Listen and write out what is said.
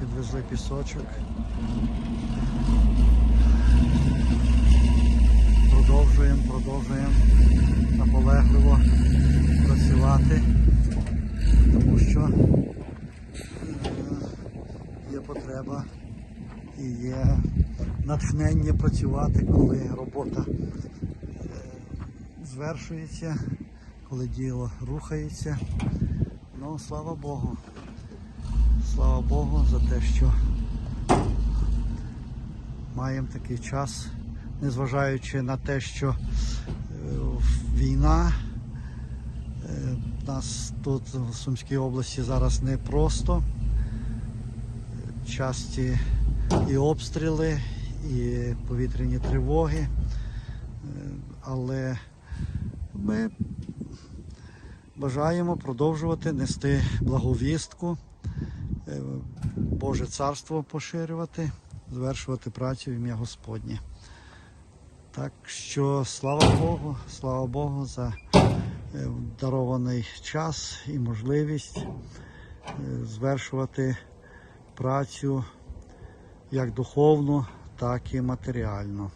Підвезли пісочок. Продовжуємо, продовжуємо наполегливо працювати, тому що е, є потреба і є натхнення працювати, коли робота е, звершується, коли діло рухається. Ну, слава Богу. Богу за те, що маємо такий час, незважаючи на те, що е, війна. е, нас тут в Сумській області зараз не просто. Е, Часті і обстріли, і повітряні тривоги. Е, Але ми бажаємо продовжувати нести благовістку, Боже царство поширювати, звершувати працю в ім'я Господнє. Так що слава Богу, слава Богу за е, дарований час і можливість е, звершувати працю як духовну, так і матеріальну.